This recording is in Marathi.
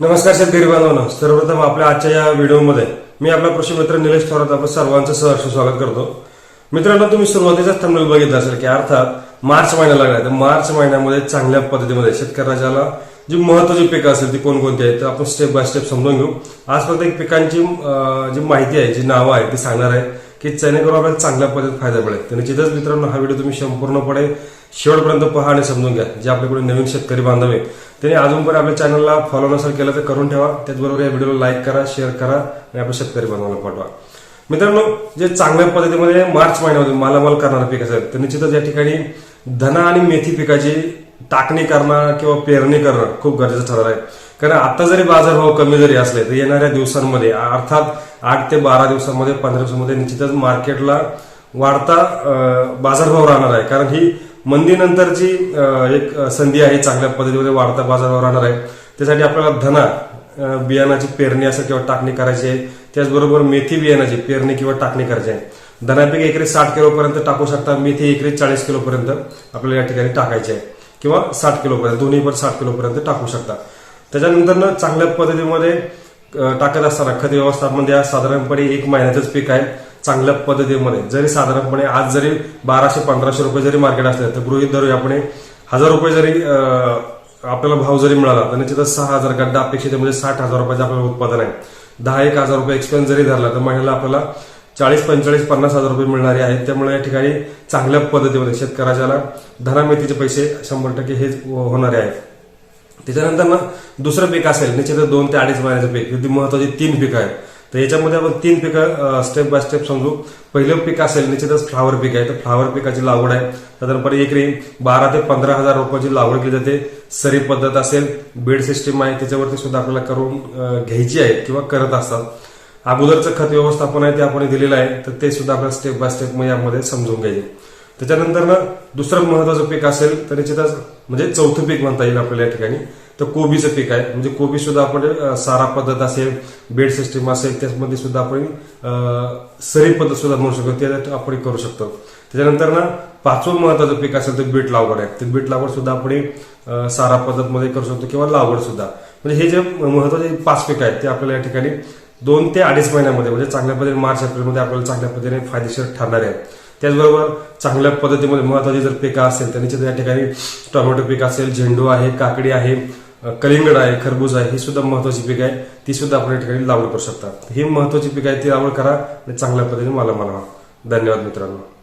नमस्कार शेतकरी बांधवांनो. सर्वप्रथम आपल्या आजच्या या व्हिडिओमध्ये मी आपला कृषी मित्र निलेश थोरात आपण सर्वांचं सहर्ष स्वागत करतो. मित्रांनो तुम्ही सुरुवातीचाच थंबनेल बघितलं असेल की अर्थात मार्च महिना लागला तर मार्च महिन्यामध्ये चांगल्या पद्धतीमध्ये शेतकऱ्याला जी महत्वाची पिकं असेल ती कोणकोणती आहेत तर आपण स्टेप बाय स्टेप समजून घेऊ. आज फक्त एक पिकांची जी माहिती आहे जी नावं आहेत ती सांगणार आहे की जेणेकरून आपल्याला चांगल्या पद्धतीत फायदा मिळेल. तर निश्चितच मित्रांनो हा व्हिडिओ तुम्ही संपूर्णपणे शेवटपर्यंत पहा आणि समजून घ्या. जे आपल्याकडे नवीन शेतकरी बांधव आहे त्यांनी अजूनपर्यंत आपल्या चॅनलला फॉलो नसेल केलं तर करून ठेवा. त्याचबरोबर या व्हिडिओला लाईक करा शेअर करा आणि आपल्या शेतकरी बांधवांना पाठवा. मित्रांनो जे चांगल्या पद्धतीमध्ये मार्च महिन्यामध्ये मालामाल करणारं पीक असेल तर निश्चितच या ठिकाणी धना आणि मेथी पिकाची टाकणी करणं किंवा पेरणी करणं खूप गरजेचं ठरणार आहे. कारण आता जरी बाजारभाव कमी जरी असले तर येणाऱ्या दिवसांमध्ये अर्थात आठ ते बारा दिवसांमध्ये पंधरा दिवसांमध्ये निश्चितच मार्केटला वाढता बाजारभाव राहणार आहे. कारण ही मंदीनंतरची एक संधी आहे चांगल्या पद्धतीमध्ये वाढता बाजारावर राहणार आहे. त्यासाठी आपल्याला धना बियाणाची पेरणी असं किंवा टाकणी करायची आहे. त्याचबरोबर मेथी बियाणाची पेरणी किंवा टाकणी करायची आहे. धनापैकी एकरी साठ किलोपर्यंत टाकू शकता मेथी एकरी चाळीस किलोपर्यंत आपल्याला या ठिकाणी टाकायची आहे. किंवा साठ किलोपर्यंत दोन्ही पण साठ किलोपर्यंत टाकू शकता. त्याच्यानंतर चांगल्या पद्धतीमध्ये टाकत असताना खत व्यवस्थापन द्या. साधारणपणे एक महिन्याचंच पीक आहे. चांगल्या पद्धतीमध्ये. जरी साधारणपणे आज जरी बाराशे पंधराशे रुपये जरी मार्केट असले तर गृहित धरूया आपण हजार रुपये जरी आपल्याला भाव जरी मिळाला तर निश्चितच सहा हजार गड्डा अपेक्षित म्हणजे साठ हजार रुपयाचं आपल्याला उत्पादन आहे. दहा एक हजार रुपये एक्सपेन्स जरी धरला तर महिन्याला आपल्याला चाळीस पंचेचाळीस पन्नास हजार रुपये मिळणारे आहेत. त्यामुळे या ठिकाणी चांगल्या पद्धतीमध्ये शेतकऱ्याला धनामितीचे पैसे शंभर टक्के हे होणारे आहेत. त्याच्यानंतर ना दुसरं पीक असेल निश्चितच दोन ते अडीच महिन्याचं पीक. ही महत्वाची तीन पीक आहेत. तर याच्यामध्ये आपण तीन पिकं स्टेप बाय स्टेप समजू. पहिलं पीक असेल निश्चितच फ्लावर पीक आहे. तर फ्लावर पिकाची लागवड आहे. साधारणपणे एकरी बारा ते पंधरा हजार रुपयाची लागवड केली जाते. सरी पद्धत असेल बेड सिस्टीम आहे त्याच्यावरती सुद्धा आपल्याला करून घ्यायची आहे किंवा करत असतात. अगोदरचं खत व्यवस्थापन आहे ते आपण दिलेलं आहे. तर ते सुद्धा आपल्याला स्टेप बाय स्टेप यामध्ये समजून घ्यायचे. त्याच्यानंतर ना दुसरं महत्वाचं पीक असेल तर निश्चितच म्हणजे चौथं पीक म्हणता येईल आपल्याला या ठिकाणी. तर कोबीचं पीक आहे. म्हणजे कोबी सुद्धा आपण सारा पद्धत असेल बेड सिस्टीम असेल त्यामध्ये सुद्धा आपण सरी पद्धत सुद्धा म्हणू शकतो. ते आपण करू शकतो. त्याच्यानंतर ना पाचवं महत्वाचं पीक असेल तर बीट लागवड आहे. ते बीट लागवड सुद्धा आपण सारा पद्धतमध्ये करू शकतो किंवा लागवड सुद्धा. म्हणजे हे जे महत्त्वाचे पाच पीक आहेत ते आपल्याला या ठिकाणी दोन ते अडीच महिन्यामध्ये म्हणजे चांगल्या पद्धतीने मार्च एप्रिलमध्ये आपल्याला चांगल्या पद्धतीने फायदेशीर ठरणारे आहेत. त्याचबरोबर चांगल्या पद्धतीमध्ये महत्वाची जर पिकं असेल तर निश्चित या ठिकाणी टोमॅटो पीक असेल झेंडू आहे काकडी आहे कलिंगड आहे खरबूज आहे ही सुद्धा महत्वाची पीक आहे ती सुद्धा आपण या ठिकाणी लागवड करू शकतात ही महत्वाची पिकं आहे ती लागवड करा आणि चांगल्या पद्धतीने मला मला धन्यवाद मित्रांनो.